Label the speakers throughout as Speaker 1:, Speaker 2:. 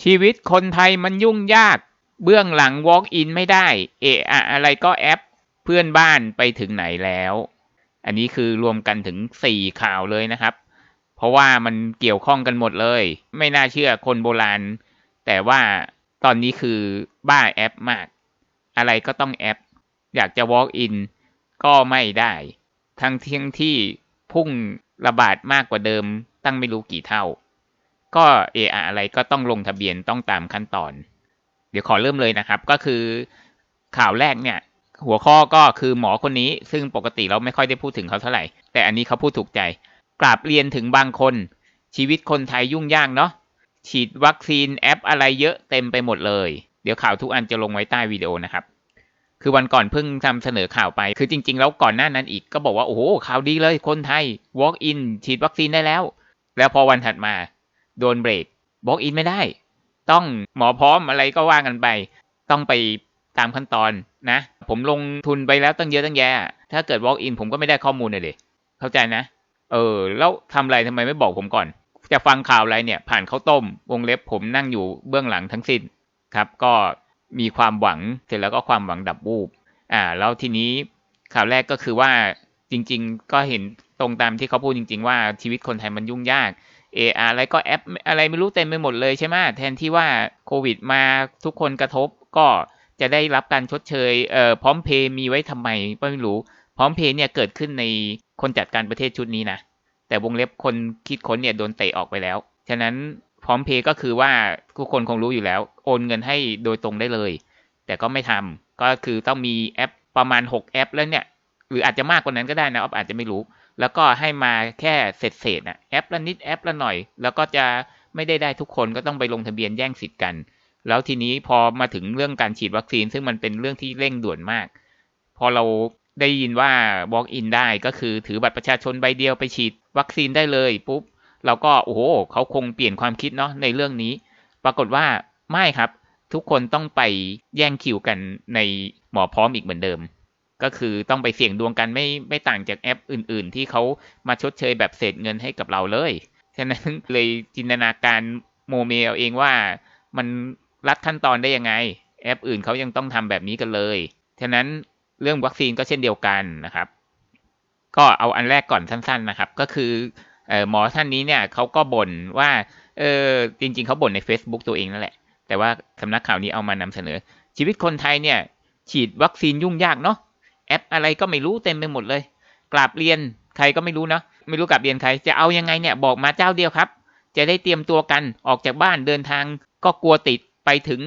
Speaker 1: ชีวิตคนไทยมันยุ่งยาก เบื้องหลัง walk in ไม่ได้ เอะอะอะไรก็แอปเพื่อนบ้านไปถึงไหนแล้ว อันนี้คือรวมกันถึงสี่ข่าวเลยนะครับ เพราะว่ามันเกี่ยวข้องกันหมดเลย ไม่น่าเชื่อคนโบราณ แต่ว่าตอนนี้คือบ้าแอปมาก อะไรก็ต้องแอป อยากจะ walk in ก็ไม่ได้ ทั้งที่ที่พุ่งระบาดมากกว่าเดิมตั้งไม่รู้กี่เท่า ก็เอออะไรก็ต้องลงทะเบียนต้องตามขั้นตอน เดี๋ยวขอเริ่มเลยนะครับ ก็คือข่าวแรกเนี่ย หัวข้อก็คือหมอคนนี้ ซึ่งปกติเราไม่ค่อยได้พูดถึงเขาเท่าไหร่ แต่อันนี้เขาพูดถูกใจ กราบเรียนถึงบางคน ชีวิตคนไทยยุ่งยากเนาะฉีดวัคซีนแอปอะไรเยอะเต็มไปหมดเลย เดี๋ยวข่าวทุกอันจะลงไว้ใต้วิดีโอนะครับคือวันก่อนเพิ่งทำเสนอข่าวไป คือจริง ๆ แล้วก่อนหน้านั้นอีกก็บอกว่า โอ้โหข่าวดีเลยคนไทย walk in ฉีดวัคซีนได้แล้ว แล้วพอวันถัดมา โดนเบรก walk in ไม่ได้ ต้องหมอพร้อมอะไรก็ว่ากันไป ต้องไปตามขั้นตอนนะ ผมลงทุนไปแล้วตั้งเยอะตั้งแยะ ถ้าเกิด walk in ผมก็ไม่ได้ข้อมูลเลยเข้าใจนะ เออ แล้วทำอะไรทำไมไม่บอกผมก่อน จะฟังข่าวอะไรเนี่ย ผ่านข้าวต้ม วงเล็บผมนั่งอยู่เบื้องหลังทั้งสิ้นครับ ก็มีความหวังเสร็จแล้วก็ความหวังดับวูบอ่า แล้วทีนี้ข่าวแรกก็คือว่าจริง ๆ ก็เห็นตรงตามที่เขาพูดจริง ๆ ว่าชีวิตคนไทยมันยุ่งยาก เอออะไรก็แอปอะไรไม่รู้เต็มไปหมดเลยใช่ไหมแทนที่ว่าโควิดมาทุกคนกระทบก็จะได้รับการชดเชยเอ่อพร้อมเพย์มีไว้ทำไมก็ไม่รู้ พร้อมเพย์เนี่ยเกิดขึ้นในคนจัดการประเทศชุดนี้นะ แต่วงเล็บคนคิดค้นเนี่ยโดนเตะออกไปแล้ว ฉะนั้นพร้อมเพย์ก็คือว่าทุกคนคงรู้อยู่แล้ว โอนเงินให้โดยตรงได้เลย แต่ก็ไม่ทำก็คือต้องมีแอปประมาณ 6 แอปแล้วเนี่ย หรืออาจจะมากกว่านั้นก็ได้นะออฟอาจจะไม่รู้ แล้วก็ให้มาแค่เศษเศษนะแอปละนิดแอปละหน่อย แล้วก็จะไม่ได้ได้ทุกคนก็ต้องไปลงทะเบียนแย่งสิทธิ์กัน แล้วทีนี้พอมาถึงเรื่องการฉีดวัคซีน ซึ่งมันเป็นเรื่องที่เร่งด่วนมาก พอเราได้ยินว่า walk in ได้ก็คือถือบัตรประชาชนใบเดียวไปฉีดวัคซีนได้เลยปุ๊บเราก็โอ้โหเขาคงเปลี่ยนความคิดเนาะในเรื่องนี้ ปรากฏว่าไม่ครับ ทุกคนต้องไปแย่งคิวกันในหมอพร้อมอีกเหมือนเดิม ก็คือต้องไปเสี่ยงดวงกันไม่ไม่ต่างจากแอปอื่น ๆ ที่เขามาชดเชยแบบเศษเงินให้กับเราเลย ฉะนั้นเลยจินตนาการโมเมลเองว่ามันรัดขั้นตอนได้ยังไง แอปอื่นเขายังต้องทำแบบนี้กันเลย ฉะนั้นเรื่องวัคซีนก็เช่นเดียวกันนะครับ ก็เอาอันแรกก่อนสั้น ๆ นะครับ ก็คือหมอท่านนี้เนี่ยเขาก็บ่นว่าเออจริง ๆเขาบ่นใน Facebook ตัวเองนั่นแหละ แต่ว่าสำนักข่าวนี้เอามานำเสนอ ชีวิตคนไทยเนี่ย ฉีดวัคซีนยุ่งยากเนาะ อปอะไรก็ไม่รู้เต็มไปหมดเลยกราบเรียนใครก็ไม่รู้เนาะไม่รู้กราบเรียนใคร จะเอายังไงเนี่ยบอกมาเจ้าเดียวครับ จะได้เตรียมตัวกันออกจากบ้านเดินทาง ก็กลัวติดไปถึง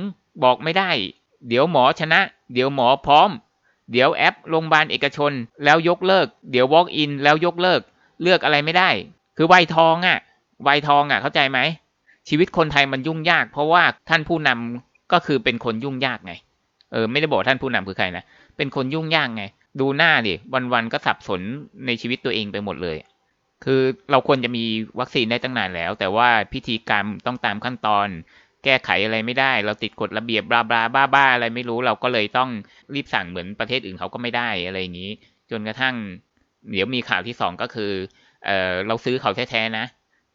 Speaker 1: บอกไม่ได้ เดี๋ยวหมอชนะ เดี๋ยวหมอพร้อม เดี๋ยวแอปโรงพยาบาลเอกชน แล้วยกเลิก เดี๋ยว walk in แล้วยกเลิก เลือกอะไรไม่ได้ คือวัยทองอะ่ะวัยทองอะ่ะเข้าใจไหมชีวิตคนไทยมันยุ่งยาก เพราะว่าท่านผู้นำก็คือเป็นคนยุ่งยากไงเออไม่ได้บอกท่านผู้นำคือใครนะ เป็นคนยุ่งยากไง ดูหน้าดิวันๆก็สับสนในชีวิตตัวเองไปหมดเลย คือเราควรจะมีวัคซีนได้ตั้งนานแล้ว แต่ว่าพิธีกรรมต้องตามขั้นตอน แก้ไขอะไรไม่ได้ เราติดกฎระเบียบบลาบลาบ้าบ้าอะไรไม่รู้เราก็เลยต้องรีบสั่งเหมือนประเทศอื่นเขาก็ไม่ได้อะไรอย่างนี้ จนกระทั่ง เดี๋ยวมีข่าวที่สองก็คือเออเราซื้อเขาแท้ๆนะ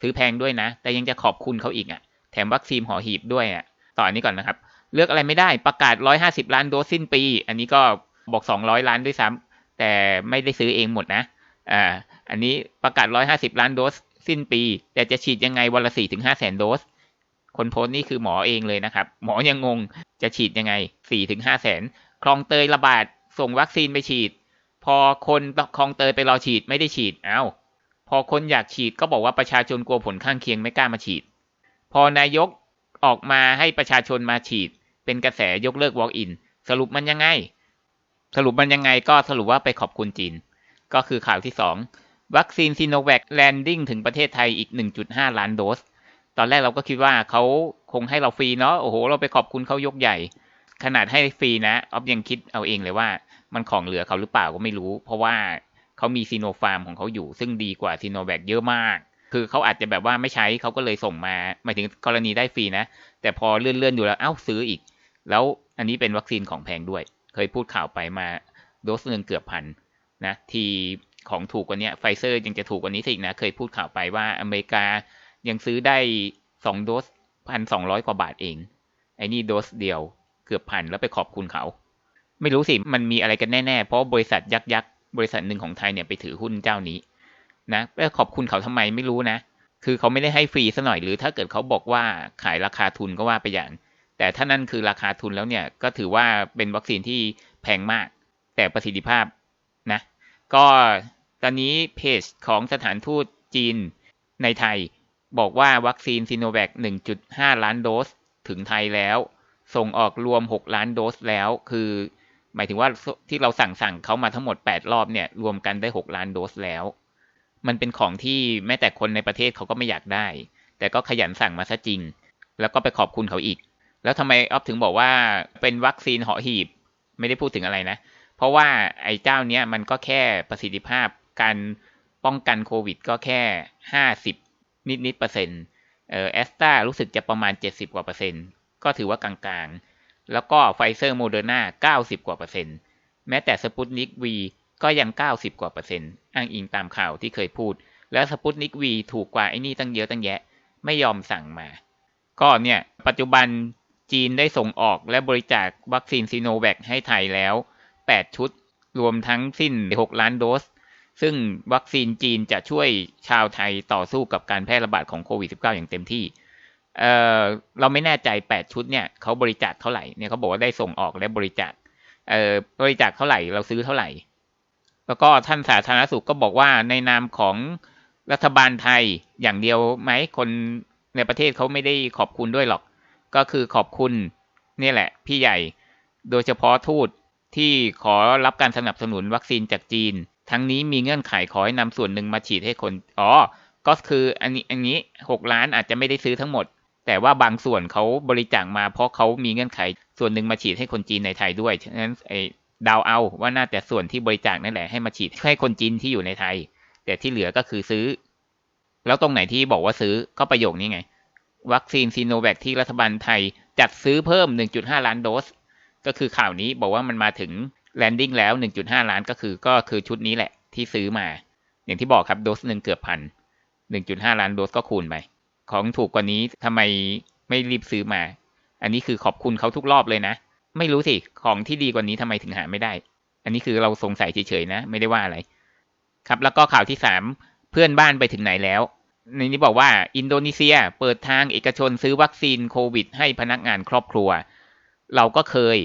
Speaker 1: ซื้อแพงด้วยนะ แต่ยังจะขอบคุณเขาอีกอะ่ะ แถมวัคซีนห่อหีบด้วยอะ่ะ ต่ออนนี้ก่อนนะครับ เลือกอะไรไม่ได้ประกาศ 150 ล้านโดสสิ้นปี อันนี้ก็ บอก200ล้านด้วยซ้ำแต่ไม่ได้ซื้อเองหมดนะอ่าอันนี้ประกาศ150ล้านโดสสิ้นปี แต่จะฉีดยังไงวันละ4ถึง5แสนโดส คนโพสต์นี่คือหมอเองเลยนะครับ หมอยังงงจะฉีดยังไง4ถึง5แสนคลองเตยระบาดส่งวัคซีนไปฉีด พอคนคลองเตยไปรอฉีดไม่ได้ฉีดเอา้าพอคนอยากฉีดก็บอกว่าประชาชนกลัวผลข้างเคียงไม่กล้ามาฉีด พอนายกออกมาให้ประชาชนมาฉีด เป็นกระแสยกเลิก walk in สรุปมันยังไง สรุปมันยังไงก็สรุปว่าไปขอบคุณจีน ก็คือข่าวที่ 2 วัคซีนซีโนแวคแลนดิ้งถึงประเทศไทยอีก 1.5 ล้านโดส ตอนแรกเราก็คิดว่าเขาคงให้เราฟรีเนาะโอ้โห เราไปขอบคุณเขายกใหญ่ ขนาดให้ฟรีนะออฟยังคิดเอาเองเลยว่ามันของเหลือเขาหรือเปล่าก็ไม่รู้ เพราะว่าเขามีซีโนฟาร์มของเขาอยู่ ซึ่งดีกว่าซีโนแวคเยอะมาก คือเขาอาจจะแบบว่าไม่ใช้เขาก็เลยส่งมาหมายถึงกรณีได้ฟรีนะ แต่พอเลื่อนๆดูแล้วเอ้าซื้ออีก แล้วอันนี้เป็นวัคซีนของแพงด้วย เคยพูดข่าวไปมาโดสหนึ่งเกือบพันนะทีของถูกกว่านี้ไฟเซอร์ยังจะถูกกว่านี้สินะ เคยพูดข่าวไปว่าอเมริกายังซื้อได้สองโดสพันสองร้อยกว่าบาทเอง ไอ้นี่โดสเดียวเกือบพันแล้วไปขอบคุณเขา ไม่รู้สิ มันมีอะไรกันแน่ ๆ เพราะบริษัทยักษ์ยักษ์บริษัทหนึ่งของไทยเนี่ยไปถือหุ้นเจ้านี้นะไปขอบคุณเขาทำไมไม่รู้นะ คือเขาไม่ได้ให้ฟรีซะหน่อยหรือถ้าเกิดเขาบอกว่าขายราคาทุนก็ว่าไปอย่าง แต่ถ้านั่นคือราคาทุนแล้วเนี่ยก็ถือว่าเป็นวัคซีนที่แพงมาก แต่ประสิทธิภาพนะก็ตอนนี้เพจของสถานทูตจีนในไทย บอกว่าวัคซีนซีโนแวค1.5 ล้านโดสถึงไทยแล้ว ส่งออกรวม 6 ล้านโดสแล้ว คือ หมายถึงว่าที่เราสั่งสั่งเขามาทั้งหมด 8 รอบเนี่ยรวมกันได้ 6 ล้านโดสแล้ว มันเป็นของที่แม้แต่คนในประเทศเขาก็ไม่อยากได้ แต่ก็ขยันสั่งมาซะจริง แล้วก็ไปขอบคุณเขาอีก แล้วทำไมออฟถึงบอกว่าเป็นวัคซีนเหาะหีบ ไม่ได้พูดถึงอะไรนะ เพราะว่าไอ้เจ้าเนี้ยมันก็แค่ประสิทธิภาพการป้องกันโควิดก็แค่ห้าสิบนิดนิดเปอร์เซ็นต์เอ่อแอสตรารู้สึกจะประมาณเจ็ดสิบกว่าเปอร์เซ็นต์ก็ถือว่ากลางๆ แล้วก็ไฟเซอร์โมเดอร์นาเก้าสิบกว่าเปอร์เซ็นต์แม้แต่สปุตนิกวีก็ยังเก้าสิบกว่าเปอร์เซ็นต์อ้างอิงตามข่าวที่เคยพูด แล้วสปุตนิกวีถูกกว่าไอ้นี่ตั้งเยอะตั้งแยะ ไม่ยอมสั่งมา ก็เนี่ยปัจจุบัน จีนได้ส่งออกและบริจาควัคซีนซีโนแวคให้ไทยแล้ว 8 ชุด รวมทั้งสิ้น 6 ล้านโดส ซึ่งวัคซีนจีนจะช่วยชาวไทยต่อสู้กับการแพร่ระบาดของโควิด -19 อย่างเต็มที่เออเราไม่แน่ใจ 8 ชุดเนี่ยเขาบริจาคเท่าไหร่เนี่ยเขาบอกว่าได้ส่งออกและบริจาคเออบริจาคเท่าไหร่เราซื้อเท่าไหร่ แล้วก็ท่านสาธารณสุขก็บอกว่าในนามของรัฐบาลไทยอย่างเดียวไหมคนในประเทศเขาไม่ได้ขอบคุณด้วยหรอก ก็คือขอบคุณนี่แหละ พี่ใหญ่ โดยเฉพาะทูตที่ขอรับการสนับสนุนวัคซีนจากจีน ทั้งนี้มีเงื่อนไขขอให้นำส่วนหนึ่งมาฉีดให้คน อ๋อ ก็คืออันนี้อันนี้หกล้านอาจจะไม่ได้ซื้อทั้งหมด แต่ว่าบางส่วนเขาบริจาคมาเพราะเขามีเงื่อนไขส่วนหนึ่งมาฉีดให้คนจีนในไทยด้วย ฉะนั้นไอ้ดาวเอาว่าน่าจะส่วนที่บริจาคนั่นแหละให้มาฉีดให้คนจีนที่อยู่ในไทย แต่ที่เหลือก็คือซื้อ แล้วตรงไหนที่บอกว่าซื้อก็ประโยคนี้ไง วัคซีนซีโนแวคที่รัฐบาลไทยจัดซื้อเพิ่ม 1.5 ล้านโดส ก็คือข่าวนี้บอกว่ามันมาถึงแลนดิ้งแล้ว 1.5 ล้านก็คือก็คือชุดนี้แหละที่ซื้อมา อย่างที่บอกครับโดสหนึ่งเกือบพัน 1.5 ล้านโดสก็คูณไป ของถูกกว่านี้ทำไมไม่รีบซื้อมา อันนี้คือขอบคุณเขาทุกรอบเลยนะ ไม่รู้สิ ของที่ดีกว่านี้ทำไมถึงหาไม่ได้ อันนี้คือเราสงสัยเฉยๆนะ ไม่ได้ว่าอะไร ครับแล้วก็ข่าวที่สามเพื่อนบ้านไปถึงไหนแล้ว ในนี้บอกว่า อินโดนีเซียเปิดทางเอกชนซื้อวัคซีนโควิด ให้พนักงานครอบครัว เราก็เคย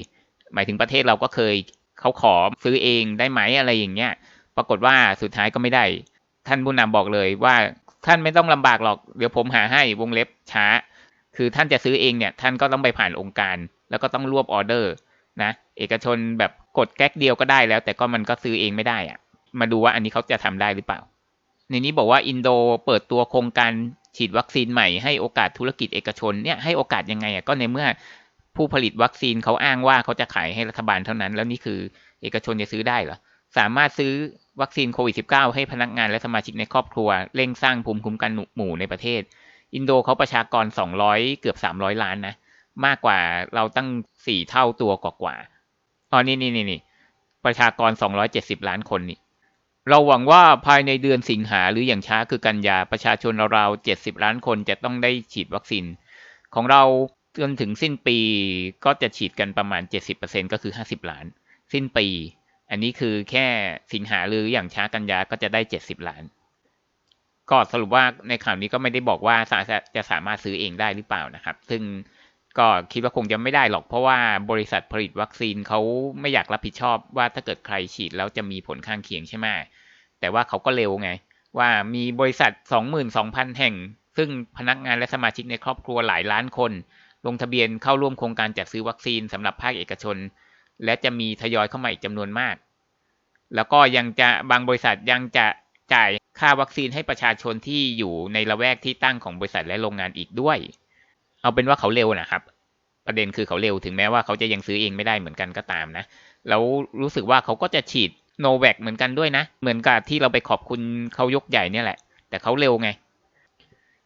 Speaker 1: หมายถึงประเทศเราก็เคยเขาขอซื้อเองได้ไหมอะไรอย่างเงี้ย ปรากฏว่าสุดท้ายก็ไม่ได้ ท่านผู้นำบอกเลยว่าท่านไม่ต้องลำบากหรอก เดี๋ยวผมหาให้วงเล็บช้า คือท่านจะซื้อเองเนี่ย ท่านก็ต้องไปผ่านองค์การ แล้วก็ต้องรวบออเดอร์นะ เอกชนแบบกดแก๊กเดียวก็ได้แล้ว แต่ก็มันก็ซื้อเองไม่ได้อะมาดูว่าอันนี้เขาจะทำได้หรือเปล่า ในนี้บอกว่าอินโดเปิดตัวโครงการฉีดวัคซีนใหม่ให้โอกาสธุรกิจเอกชนเนี่ยให้โอกาสยังไงอะก็ในเมื่อผู้ผลิตวัคซีนเขาอ้างว่าเขาจะขายให้รัฐบาลเท่านั้น แล้วนี่คือเอกชนจะซื้อได้เหรอสามารถซื้อวัคซีนโควิด -19 ให้พนักงานและสมาชิกในครอบครัว เร่งสร้างภูมิคุ้มกันหมู่ในประเทศ อินโดเขาประชากร 200 เกือบ 300 ล้านนะ มากกว่าเราตั้ง 4 เท่าตัวกว่าๆอ๋อนี่นี่นี่นี่ประชากร 270 ล้านคนนี่ เราหวังว่าภายในเดือนสิงหาหรืออย่างช้าคือกันยาประชาชนราวๆ70 ล้านคนจะต้องได้ฉีดวัคซีน ของเราจนถึงสิ้นปีก็จะฉีดกันประมาณ 70%ก็คือ 50 ล้าน สิ้นปี อันนี้คือแค่สิงหาหรืออย่างช้ากันยาก็จะได้ 70 ล้าน ก็สรุปว่าในข่าวนี้ก็ไม่ได้บอกว่าจะสามารถซื้อเองได้หรือเปล่านะครับ ซึ่ง ก็คิดว่าคงจะไม่ได้หรอกเพราะว่าบริษัทผลิตวัคซีนเขาไม่อยากรับผิดชอบว่าถ้าเกิดใครฉีดแล้วจะมีผลข้างเคียงใช่ไหมแต่ว่าเขาก็เร็วไง ว่ามีบริษัท 22,000 แห่ง ซึ่งพนักงานและสมาชิกในครอบครัวหลายล้านคน ลงทะเบียนเข้าร่วมโครงการจัดซื้อวัคซีนสำหรับภาคเอกชน และจะมีทยอยเข้ามาอีกจำนวนมาก แล้วก็ยังจะบางบริษัทยังจะจ่ายค่าวัคซีนให้ประชาชนที่อยู่ในละแวกที่ตั้งของบริษัทและโรงงานอีกด้วย เอาเป็นว่าเขาเร็วนะครับ ประเด็นคือเขาเร็วถึงแม้ว่าเขาจะยังซื้อเองไม่ได้เหมือนกันก็ตามนะ แล้วรู้สึกว่าเขาก็จะฉีดโนแวคเหมือนกันด้วยนะ เหมือนกับที่เราไปขอบคุณเขายกใหญ่เนี่ยแหละ แต่เขาเร็วไง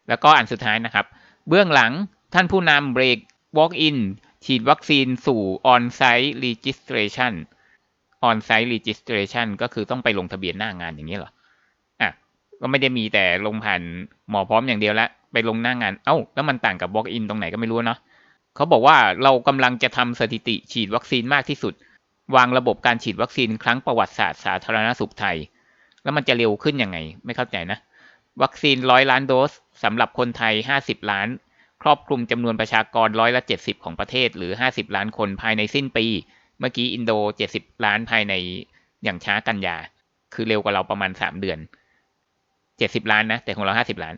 Speaker 1: แล้วก็อันสุดท้ายนะครับ เบื้องหลังท่านผู้นำเบรก Walk-in ฉีดวัคซีนสู่ On-site Registration On-site Registration ก็คือต้องไปลงทะเบียนหน้างานอย่างนี้เหรอ อะ ก็ไม่ได้มีแต่ลงผ่านหมอพร้อมอย่างเดียวละ ไปลงหน้างาน เอ้า แล้วมันต่างกับ walk in ตรงไหนก็ไม่รู้เนาะเขาบอกว่าเรากำลังจะทำสถิติฉีดวัคซีนมากที่สุด วางระบบการฉีดวัคซีนครั้งประวัติศาสตร์สาธารณสุขไทย แล้วมันจะเร็วขึ้นยังไง ไม่เข้าใจนะ วัคซีนร้อยล้านโดสสำหรับคนไทย50ล้าน ครอบคลุมจำนวนประชากรร้อยละ70ของประเทศ หรือ50ล้านคนภายในสิ้นปี เมื่อกี้อินโด70ล้านภายในอย่างช้ากันยา คือเร็วกว่าเราประมาณ3เดือน70ล้านนะ แต่ของเรา50ล้าน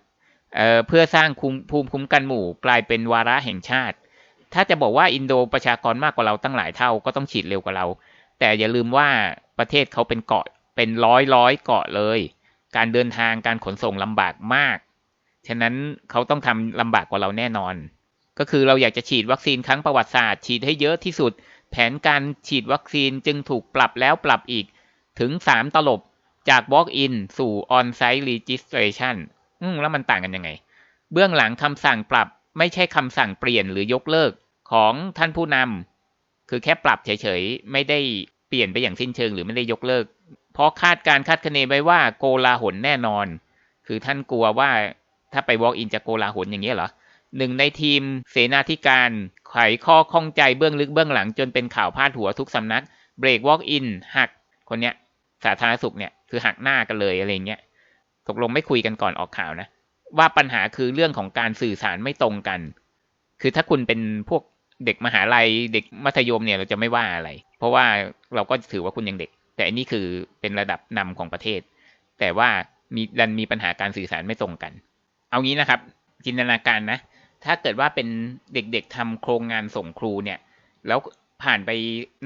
Speaker 1: เเพื่อสร้างภูมิคุ้มกันหมู่กลายเป็นวาระแห่งชาติ ถ้าจะบอกว่าอินโดประชากรมากกว่าเราตั้งหลายเท่าก็ต้องฉีดเร็วกว่าเรา แต่อย่าลืมว่าประเทศเขาเป็นเกาะเป็นร้อยร้อยเกาะเลย การเดินทางการขนส่งลำบากมาก ฉะนั้นเขาต้องทำลำบากกว่าเราแน่นอน ก็คือเราอยากจะฉีดวัคซีนครั้งประวัติศาสตร์ ฉีดให้เยอะที่สุด แผนการฉีดวัคซีนจึงถูกปรับแล้วปรับอีกถึง 3 ตลบจาก Walk-in สู่ On-site Registration อืมแล้วมันต่างกันยังไง เบื้องหลังคำสั่งปรับไม่ใช่คำสั่งเปลี่ยนหรือยกเลิกของท่านผู้นำคือแค่ปรับเฉยๆ ไม่ได้เปลี่ยนไปอย่างสิ้นเชิงหรือไม่ได้ยกเลิก เพราะคาดการคาดคะเนไว้ว่าโกลาหลแน่นอน คือท่านกลัวว่าถ้าไป Walk-in จะโกลาหลอย่างเงี้ยเหรอหนึ่งในทีมเสนาธิการไขข้อข้องใจเบื้องลึกเบื้องหลังจนเป็นข่าวพาดหัวทุกสำนัก เบรก Walk-in หักคนเนี้ยสาธารณสุขเนี่ยคือหักหน้ากันเลยอะไรเงี้ย ตกลงไม่คุยกันก่อนออกข่าวนะ ว่าปัญหาคือเรื่องของการสื่อสารไม่ตรงกัน คือถ้าคุณเป็นพวกเด็กมหาลัยเด็กมัธยมเนี่ยเราจะไม่ว่าอะไร เพราะว่าเราก็ถือว่าคุณยังเด็ก แต่อันนี้คือเป็นระดับนำของประเทศ แต่ว่ามีดันมีปัญหาการสื่อสารไม่ตรงกัน เอางี้นะครับ จินตนาการนะ ถ้าเกิดว่าเป็นเด็กๆทำโครงงานส่งครูเนี่ย แล้วผ่านไป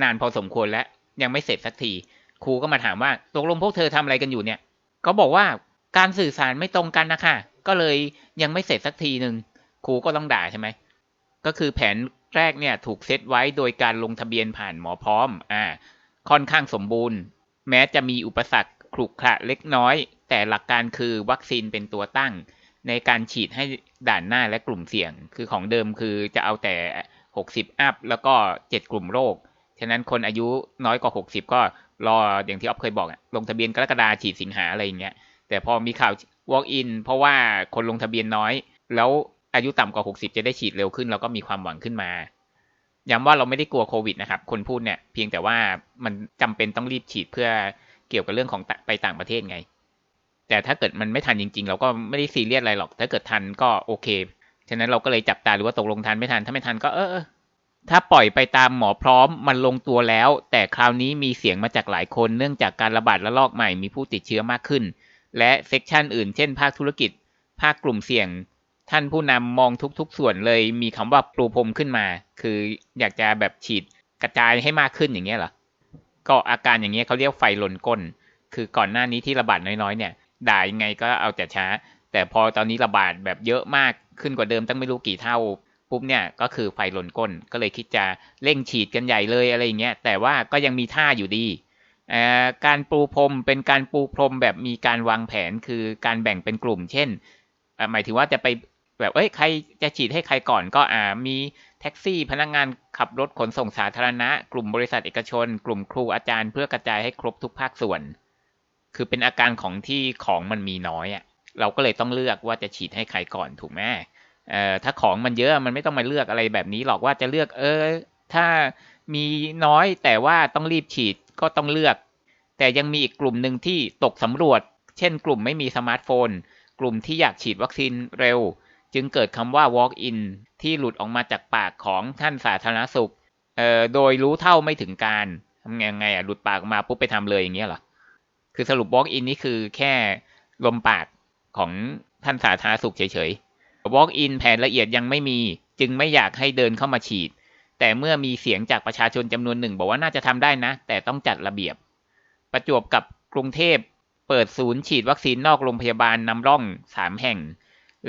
Speaker 1: นานพอสมควรแล้วยังไม่เสร็จสักที ครูก็มาถามว่าตกลงพวกเธอทำอะไรกันอยู่เนี่ยก็บอกว่า การสื่อสารไม่ตรงกันนะคะก็เลยยังไม่เสร็จสักทีหนึ่งครูก็ต้องด่าใช่ไหมก็คือแผนแรกเนี่ยถูกเซตไว้โดยการลงทะเบียนผ่านหมอพร้อมอ่าค่อนข้างสมบูรณ์ แม้จะมีอุปสรรคขรุขระเล็กน้อย แต่หลักการคือวัคซีนเป็นตัวตั้ง ในการฉีดให้ด่านหน้าและกลุ่มเสี่ยง คือของเดิมคือจะเอาแต่ 60 อัพ แล้วก็ 7 กลุ่มโรค ฉะนั้นคนอายุน้อยกว่า 60 ก็รออย่างที่อ๊อฟเคยบอกลงทะเบียนกรกฎาฉีดสิงหาอะไรอย่างเงี้ย แต่พอมีข่าว walk in เพราะว่าคนลงทะเบียนน้อย แล้วอายุต่ำกว่า 60 จะได้ฉีดเร็วขึ้นแล้วก็มีความหวังขึ้นมาย้ำว่าเราไม่ได้กลัวโควิดนะครับ คนพูดเนี่ยเพียงแต่ว่ามันจำเป็นต้องรีบฉีดเพื่อเกี่ยวกับเรื่องของไปต่างประเทศไง แต่ถ้าเกิดมันไม่ทันจริง ๆ เราก็ไม่ได้ซีเรียสอะไรหรอก ถ้าเกิดทันก็โอเค ฉะนั้นเราก็เลยจับตาหรือว่าตกลงทันไม่ทัน ถ้าไม่ทันก็เออ ถ้าปล่อยไปตามหมอพร้อมมันลงตัวแล้ว แต่คราวนี้มีเสียงมาจากหลายคน เนื่องจากการระบาดระลอกใหม่มีผู้ติดเชื้อมากขึ้น และเซกชันอื่นเช่นภาคธุรกิจ ภาคกลุ่มเสี่ยง ท่านผู้นำมองทุก ๆ ส่วนเลยมีคำว่าปลูพรมขึ้นมา คืออยากจะแบบฉีดกระจายให้มากขึ้นอย่างเงี้ยเหรอ ก็อาการอย่างเงี้ยเขาเรียกไฟลนก้น คือก่อนหน้านี้ที่ระบาดน้อยๆเนี่ยด่ายังไงก็เอาแต่ช้า แต่พอตอนนี้ระบาดแบบเยอะมากขึ้นกว่าเดิมตั้งไม่รู้กี่เท่า ปุ๊บเนี่ยก็คือไฟลนก้น ก็เลยคิดจะเร่งฉีดกันใหญ่เลยอะไรเงี้ย แต่ว่าก็ยังมีท่าอยู่ดี การปูพรมเป็นการปูพรมแบบมีการวางแผนคือการแบ่งเป็นกลุ่ม เช่นหมายถึงว่าจะไปแบบเอ้ยใครจะฉีดให้ใครก่อนก็อ่ามีแท็กซี่พนักงงานขับรถขนส่งสาธารณะ กลุ่มบริษัทเอกชน กลุ่มครูอาจารย์เพื่อกระจายให้ครบทุกภาคส่วน คือเป็นอาการของที่ของมันมีน้อยอะ่ะเราก็เลยต้องเลือกว่าจะฉีดให้ใครก่อนถูกไหมเอ่อถ้าของมันเยอะมันไม่ต้องมาเลือกอะไรแบบนี้หรอกว่าจะเลือกเออถ้ามีน้อยแต่ว่าต้องรีบฉีด ก็ต้องเลือก แต่ยังมีอีกกลุ่มหนึ่งที่ตกสำรวจ เช่นกลุ่มไม่มีสมาร์ทโฟน กลุ่มที่อยากฉีดวัคซีนเร็ว จึงเกิดคำว่า walk in ที่หลุดออกมาจากปากของท่านสาธารณสุขโดยรู้เท่าไม่ถึงการทำไงไงอะหลุดปากมาปุ๊บไปทำเลยอย่างเงี้ยเหรอคือสรุป walk in นี่คือแค่ลมปากของท่านสาธารณสุขเฉยๆ Walk in แผนละเอียดยังไม่มี จึงไม่อยากให้เดินเข้ามาฉีด แต่เมื่อมีเสียงจากประชาชนจำนวนหนึ่ง บอกว่าน่าจะทำได้นะ แต่ต้องจัดระเบียบ ประจวบกับกรุงเทพเปิดศูนย์ฉีดวัคซีนนอกโรงพยาบาลนำร่องสามแห่ง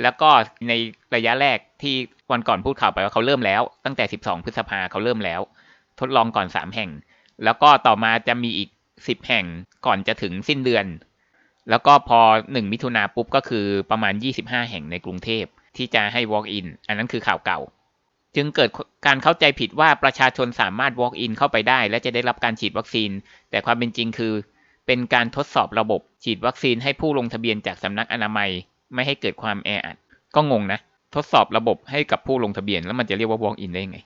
Speaker 1: แล้วก็ในระยะแรกที่วันก่อนพูดข่าวไปว่าเขาเริ่มแล้ว ตั้งแต่ 12 พฤษภาเขาเริ่มแล้ว ทดลองก่อน 3 แห่ง แล้วก็ต่อมาจะมีอีก 10 แห่งก่อนจะถึงสิ้นเดือน แล้วก็พอ 1 มิถุนาปุ๊บก็คือประมาณ 25 แห่งในกรุงเทพที่จะให้ walk in อันนั้นคือข่าวเก่า จึงเกิดการเข้าใจผิดว่าประชาชนสามารถ walk in เข้าไปได้ และจะได้รับการฉีดวัคซีน แต่ความเป็นจริงคือ เป็นการทดสอบระบบฉีดวัคซีนให้ผู้ลงทะเบียนจากสำนักอนามัย ไม่ให้เกิดความแออัด ก็งงนะ ทดสอบระบบให้กับผู้ลงทะเบียน แล้วมันจะเรียกว่า walk in ได้ไง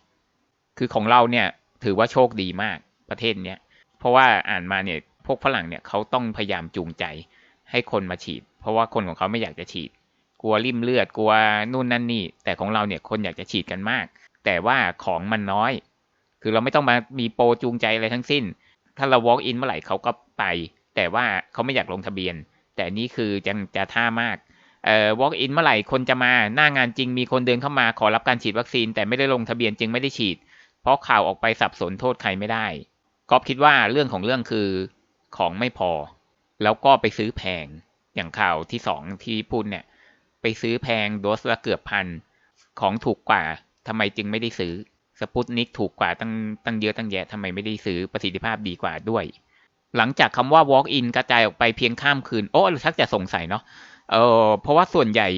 Speaker 1: คือของเราเนี่ยถือว่าโชคดีมากประเทศเนี้ย เพราะว่าอ่านมาเนี่ยพวกฝรั่งเนี่ยเขาต้องพยายามจูงใจให้คนมาฉีด เพราะว่าคนของเขาไม่อยากจะฉีด กลัวริมเลือดกลัวนู่นนั่นนี่ แต่ของเราเนี่ยคนอยากจะฉีดกันมาก แต่ว่าของมันน้อย คือเราไม่ต้องมามีโปรจูงใจอะไรทั้งสิ้น ถ้าเรา walk in เมื่อไหร่เขาก็ไป แต่ว่าเขาไม่อยากลงทะเบียน แต่นี่คือจังจะท่ามากเอ่อ walk in เมื่อไหร่คนจะมาหน้างานจริงมีคนเดินเข้ามาขอรับการฉีดวัคซีน แต่ไม่ได้ลงทะเบียนจึงไม่ได้ฉีด เพราะข่าวออกไปสับสนโทษใครไม่ได้ก๊อฟคิดว่าเรื่องของเรื่องคือของไม่พอ แล้วก็ไปซื้อแพงอย่างข่าวที่สองที่พูดเนี่ย ไปซื้อแพงโดสละเกือบพันของถูกกว่า ทำไมจึงไม่ได้ซื้อสปุตนิกถูกกว่าตั้งตั้งเยอะตั้งแยะทำไมไม่ได้ซื้อประสิทธิภาพดีกว่าด้วย หลังจากคำว่า walk in กระจายออกไปเพียงข้ามคืน โอ้ชักจะสงสัยเนาะเออเพราะว่าส่วนใหญ่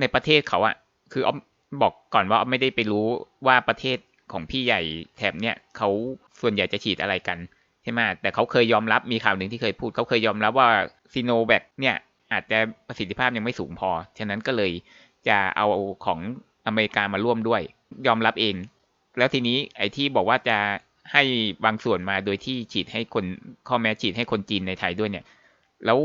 Speaker 1: ในประเทศเขาอะคืออ้อมบอกก่อนว่าไม่ได้ไปรู้ว่าประเทศของพี่ใหญ่แถบเนี้ยเขาส่วนใหญ่จะฉีดอะไรกันใช่ไหมแต่เขาเคยยอมรับมีข่าวหนึ่งที่เคยพูดเขาเคยยอมรับว่าซีโนแวคเนี่ยอาจจะประสิทธิภาพยังไม่สูงพอ ฉะนั้นก็เลยจะเอาของอเมริกามาร่วมด้วย ยอมรับเอง แล้วทีนี้ไอ้ที่บอกว่าจะให้บางส่วนมาโดยที่ฉีดให้คนข้อแม้ฉีดให้คนจีนในไทยด้วยเนี่ย แล้ว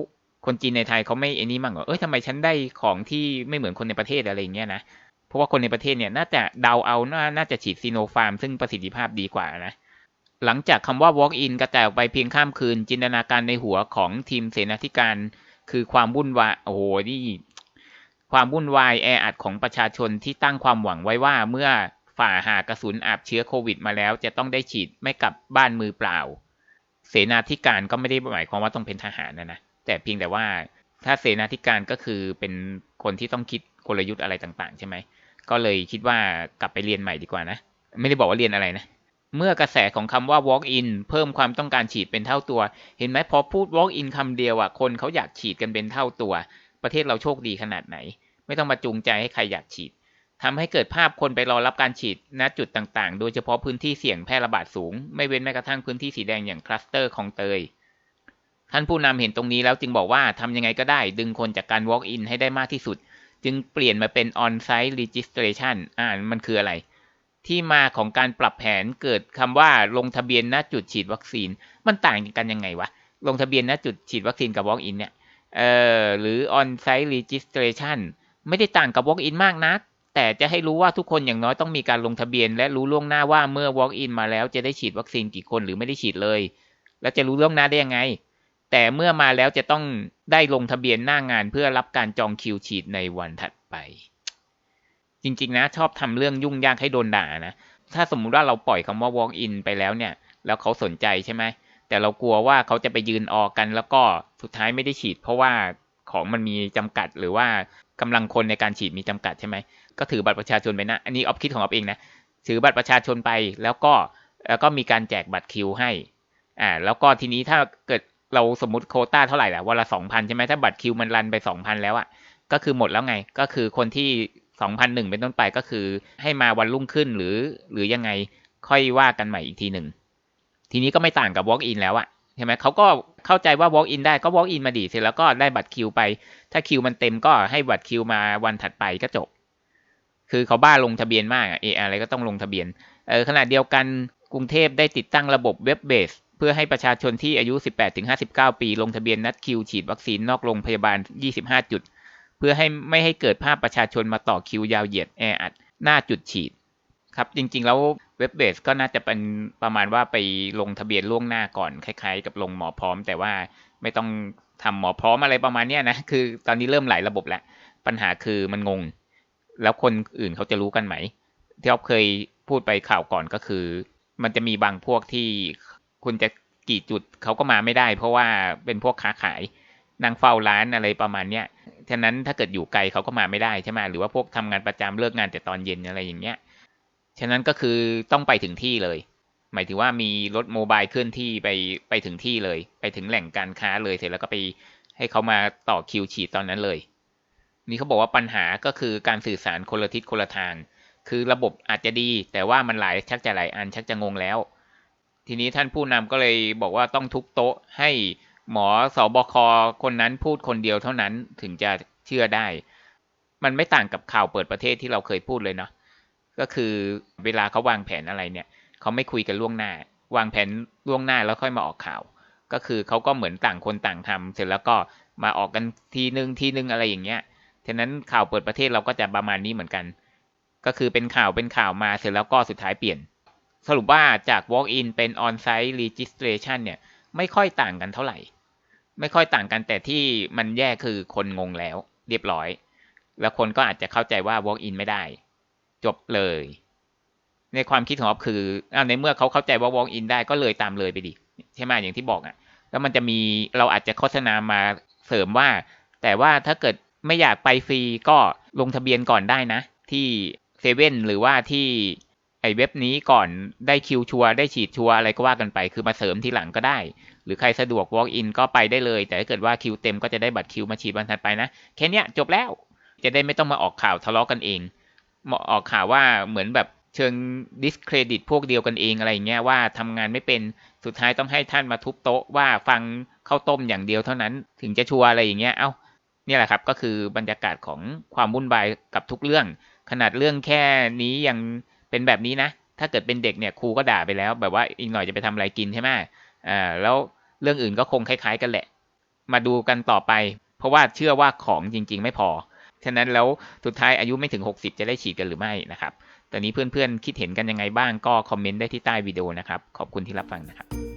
Speaker 1: คนจีนในไทยเขาไม่ไอ้นี่มั่งเหรอเอ้ยทำไมฉันได้ของที่ไม่เหมือนคนในประเทศอะไรอย่างเงี้ยนะเพราะว่าคนในประเทศเนี่ยน่าจะเดาเอาน่าน่าจะฉีดซีโนฟาร์มซึ่งประสิทธิภาพดีกว่านะหลังจากคำว่า walk in กระจายออกไปเพียงข้ามคืน จินตนาการในหัวของทีมเสนาธิการ คือความวุ่นวายโอ้โหนี่ ความวุ่นวายแออัดของประชาชนที่ตั้งความหวังไว้ว่าเมื่อฝ่าหากระสุนอาบเชื้อโควิดมาแล้วจะต้องได้ฉีดไม่กลับบ้านมือเปล่า เสนาธิการก็ไม่ได้หมายความว่าต้องเป็นทหารนะนะแต่เพียงแต่ว่าถ้าเสนาธิการก็คือเป็นคนที่ต้องคิดกลยุทธ์อะไรต่างๆ ใช่ไหมก็เลยคิดว่ากลับไปเรียนใหม่ดีกว่านะ ไม่ได้บอกว่าเรียนอะไรนะ เมื่อกระแสของคำว่า walk in เพิ่มความต้องการฉีดเป็นเท่าตัว เห็นไหมพอพูด walk in คำเดียวอะคนเขาอยากฉีดกันเป็นเท่าตัว ประเทศเราโชคดีขนาดไหน ไม่ต้องมาจูงใจให้ใครอยากฉีดทำให้เกิดภาพคนไปรอรับการฉีดณจุดต่างๆ โดยเฉพาะพื้นที่เสี่ยงแพร่ระบาดสูง ไม่เว้นแม้กระทั่งพื้นที่สีแดงอย่างคลัสเตอร์ของเตย ท่านผู้นำเห็นตรงนี้แล้วจึงบอกว่าทำยังไงก็ได้ดึงคนจากการ walk in ให้ได้มากที่สุด จึงเปลี่ยนมาเป็น on-site registration อ่ามันคืออะไรที่มาของการปรับแผนเกิดคำว่าลงทะเบียนณจุดฉีดวัคซีน มันต่างกันยังไงวะ ลงทะเบียนณจุดฉีดวัคซีนกับ walk in เนี่ย เอ่อหรือ on-site registration ไม่ได้ต่างกับ walk in มากนัก แต่จะให้รู้ว่าทุกคนอย่างน้อยต้องมีการลงทะเบียน และรู้ล่วงหน้าว่าเมื่อ walk in มาแล้วจะได้ฉีดวัคซีนกี่คนหรือไม่ได้ฉีดเลย แล้วจะรู้ล่วงหน้าได้ยังไง แต่เมื่อมาแล้วจะต้องได้ลงทะเบียนหน้างานเพื่อรับการจองคิวฉีดในวันถัดไป จริง ๆ นะ ชอบทำเรื่องยุ่งยากให้โดนด่านะถ้าสมมุติว่าเราปล่อยคำว่า walk in ไปแล้วเนี่ย แล้วเขาสนใจใช่ไหม แต่เรากลัวว่าเขาจะไปยืนออกกัน แล้วก็สุดท้ายไม่ได้ฉีด เพราะว่าของมันมีจำกัดหรือว่ากำลังคนในการฉีดมีจำกัดใช่ไหมก็ถือบัตรประชาชนไปนะ อันนี้ออฟคิดของออฟเองนะถือบัตรประชาชนไปแล้วก็แล้วก็มีการแจกบัตรคิวให้อ่าแล้วก็ทีนี้ถ้าเกิดเราสมมติโคต้าเท่าไหร่ละวันละสองพันใช่ไหมถ้าบัตรคิวมันรันไปสองพันแล้วอะ่ะก็คือหมดแล้วไงก็คือคนที่สองพันหนึ่งเป็นต้นไปก็คือให้มาวันรุ่งขึ้นหรือหรือยังไงค่อยว่ากันใหม่อีกทีหนึ่ง ทีนี้ก็ไม่ต่างกับ walk in แล้วอะใช่ไหมเขาก็เข้าใจว่า walk in ได้ก็ walk in มาดีเสร็จแล้วก็ได้บัตรคิวไป ถ้าคิวมันเต็มก็ให้บัตรคิวมาวันถัดไปก็จบ คือเขาบ้าลงทะเบียนมากอะเอออะไรก็ต้องลงทะเบียนเออขณะเดียวกันกรุงเทพได้ติดตั้งระบบเว็บเบสเพื่อให้ประชาชนที่อายุ 18-59 ปี ลงทะเบียนนัดคิวฉีดวัคซีนนอกโรงพยาบาล 25 จุด เพื่อให้ไม่ให้เกิดภาพประชาชนมาต่อคิวยาวเหยียดแออัดหน้าจุดฉีด ครับจริงๆ แล้วเว็บเบสก็น่าจะเป็นประมาณว่าไปลงทะเบียนล่วงหน้าก่อนคล้าย ๆ กับลงหมอพร้อม แต่ว่าไม่ต้องทำหมอพร้อมอะไรประมาณเนี้ยนะคือตอนนี้เริ่มหลายระบบแล้ว ปัญหาคือมันงง แล้วคนอื่นเขาจะรู้กันไหม ที่อ๊อฟเคยพูดไปข่าวก่อนก็คือ มันจะมีบางพวกที่คุณจะกี่จุดเขาก็มาไม่ได้ เพราะว่าเป็นพวกค้าขายนั่งเฝ้าร้านอะไรประมาณเนี้ยฉะนั้นถ้าเกิดอยู่ไกลเขาก็มาไม่ได้ใช่ไหมหรือว่าพวกทำงานประจำเลิกงานแต่ตอนเย็นอะไรอย่างเงี้ย ฉะนั้นก็คือต้องไปถึงที่เลย หมายถึงว่ามีรถโมบายเคลื่อนที่ไปไปถึงที่เลย ไปถึงแหล่งการค้าเลยเสร็จแล้วก็ไปให้เขามาต่อคิวฉีดตอนนั้นเลย นี่เขาบอกว่าปัญหาก็คือการสื่อสารคนละทิศคนละทาง คือระบบอาจจะดี แต่ว่ามันหลายชักจะหลายอันชักจะงงแล้ว ทีนี้ท่านผู้นำก็เลยบอกว่าต้องทุกโต๊ะให้หมอสอบคคนนั้นพูดคนเดียวเท่านั้นถึงจะเชื่อได้ มันไม่ต่างกับข่าวเปิดประเทศที่เราเคยพูดเลยเนาะ ก็คือเวลาเขาวางแผนอะไรเนี่ยเขาไม่คุยกันล่วงหน้า วางแผนล่วงหน้าแล้วค่อยมาออกข่าว ก็คือเขาก็เหมือนต่างคนต่างทำเสร็จแล้วก็มาออกกันทีนึงทีนึงอะไรอย่างเงี้ยฉะนั้นข่าวเปิดประเทศเราก็จะประมาณนี้เหมือนกัน ก็คือเป็นข่าวเป็นข่าวมาเสร็จแล้วก็สุดท้ายเปลี่ยน สรุปว่าจาก walk in เป็น on site registration เนี่ยไม่ค่อยต่างกันเท่าไหร่ ไม่ค่อยต่างกันแต่ที่มันแย่คือคนงงแล้ว เรียบร้อย แล้วคนก็อาจจะเข้าใจว่า walk in ไม่ได้ จบเลย ในความคิดของอ๊อฟคืออในเมื่อเขาเข้าใจว่า walk in ได้ก็เลยตามเลยไปดิใช่ไหมอย่างที่บอกอะ่ะ แล้วมันจะมีเราอาจจะโฆษณามาเสริมว่า แต่ว่าถ้าเกิดไม่อยากไปฟรีก็ลงทะเบียนก่อนได้นะ ที่เซเว่นหรือว่าที่ไอเว็บนี้ก่อนได้คิวชัวร์ได้ฉีดชัวร์อะไรก็ว่ากันไป คือมาเสริมทีหลังก็ได้ หรือใครสะดวก walk in ก็ไปได้เลย แต่ถ้าเกิดว่าคิวเต็มก็จะได้บัตรคิวมาฉีดวันถัดไปนะ แค่นี้จบแล้วจะได้ไม่ต้องมาออกข่าวทะเลาะกันเอง ออกข่าวว่าเหมือนแบบเชิง discredit พวกเดียวกันเองอะไรอย่างเงี้ยว่าทำงานไม่เป็นสุดท้ายต้องให้ท่านมาทุบโต๊ะว่าฟังข้าวต้มอย่างเดียวเท่านั้นถึงจะชัวร์อะไรอย่างเงี้ย เอ้านี่แหละครับก็คือบรรยากาศของความวุ่นวายกับทุกเรื่อง ขนาดเรื่องแค่นี้ยังเป็นแบบนี้นะ ถ้าเกิดเป็นเด็กเนี่ยครูก็ด่าไปแล้ว แบบว่าอีกหน่อยจะไปทำอะไรกินใช่ไหมอ่าแล้วเรื่องอื่นก็คงคล้าย ๆ กันแหละ มาดูกันต่อไป เพราะว่าเชื่อว่าของจริง ๆ ไม่พอ ฉะนั้นแล้วสุดท้ายอายุไม่ถึง 60 จะได้ฉีดกันหรือไม่นะครับ ตอนนี้เพื่อนๆคิดเห็นกันยังไงบ้างก็คอมเมนต์ได้ที่ใต้วิดีโอนะครับ ขอบคุณที่รับฟังนะครับ